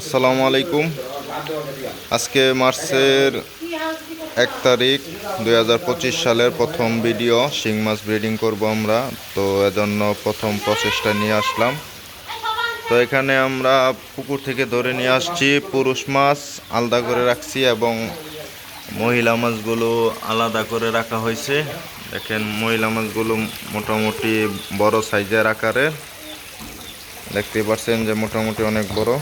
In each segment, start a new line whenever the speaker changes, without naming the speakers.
আসসালামু আলাইকুম। আজকে মার্চের এক তারিখ দুই হাজার পঁচিশ সালের প্রথম ভিডিও, শিং মাছ ব্রিডিং করব আমরা। তো এজন্য প্রথম প্রচেষ্টা নিয়ে আসলাম। তো এখানে আমরা পুকুর থেকে ধরে নিয়ে আসছি পুরুষ মাছ, আলাদা করে রাখছি এবং মহিলা মাছগুলো আলাদা করে রাখা হয়েছে। দেখেন মহিলা মাছগুলো মোটামুটি বড় সাইজের আকারের। দেখতে পাচ্ছেন যে মোটামুটি অনেক বড়।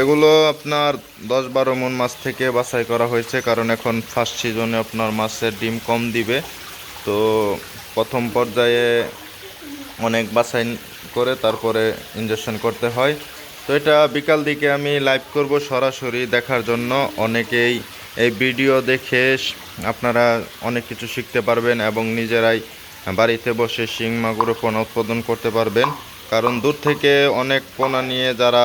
এগুলো আপনার দশ বারো মন মাছ থেকে বাছাই করা হয়েছে, কারণ এখন ফার্স্ট সিজনে আপনার মাছের ডিম কম দিবে। তো প্রথম পর্যায়ে অনেক বাছাই করে তারপরে ইঞ্জেকশন করতে হয়। তো এটা বিকাল দিকে আমি লাইভ করব সরাসরি দেখার জন্য। অনেকেই এই ভিডিও দেখে আপনারা অনেক কিছু শিখতে পারবেন এবং নিজেরাই বাড়িতে বসে শিং মাগুরো পোনা উৎপাদন করতে পারবেন। কারণ দূর থেকে অনেক পোনা নিয়ে যারা,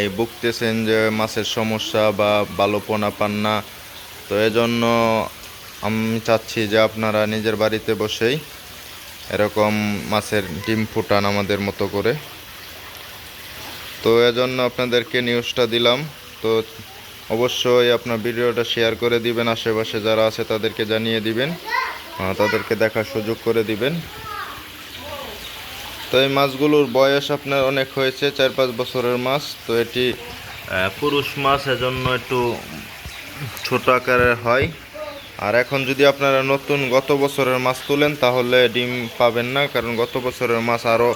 এই ভুগতেছেন যে মাছের সমস্যা বা ভালো পোনা পান না, তো এজন্য আমি চাচ্ছি যে আপনারা নিজের বাড়িতে বসেই এরকম মাছের ডিম ফুটান আমাদের মতো করে। তো এজন্য আপনাদেরকে নিউজটা দিলাম। তো অবশ্যই আপনার ভিডিওটা শেয়ার করে দিবেন, আশেপাশে যারা আছে তাদেরকে জানিয়ে দিবেন তাদেরকে দেখার সুযোগ করে দিবেন। তো এই মাছগুলোর বয়স আপনার অনেক হয়েছে, চার পাঁচ বছরের মাছ। তো এটি পুরুষ মাছ, এজন্য একটু ছোট আকারের হয়। আর এখন যদি আপনারা নতুন গত বছরের মাছ তুলেন, তাহলে ডিম পাবেন না, কারণ গত বছরের মাছ আরও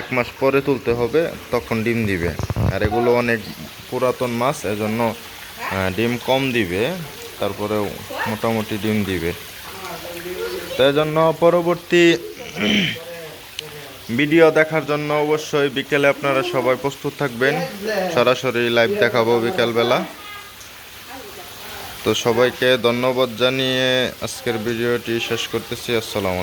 এক মাস পরে তুলতে হবে, তখন ডিম দিবে। আর এগুলো অনেক পুরাতন মাছ, এজন্য ডিম কম দিবে, তারপরেও মোটামুটি ডিম দিবে। তাই জন্য পরবর্তী ভিডিও দেখার জন্য অবশ্যই বিকেলে আপনারা সবাই প্রস্তুত থাকবেন। সরাসরি লাইভ দেখাবো বিকেলবেলা। তো সবাইকে ধন্যবাদ জানিয়ে আজকের ভিডিওটি শেষ করতেছি। আসসালামু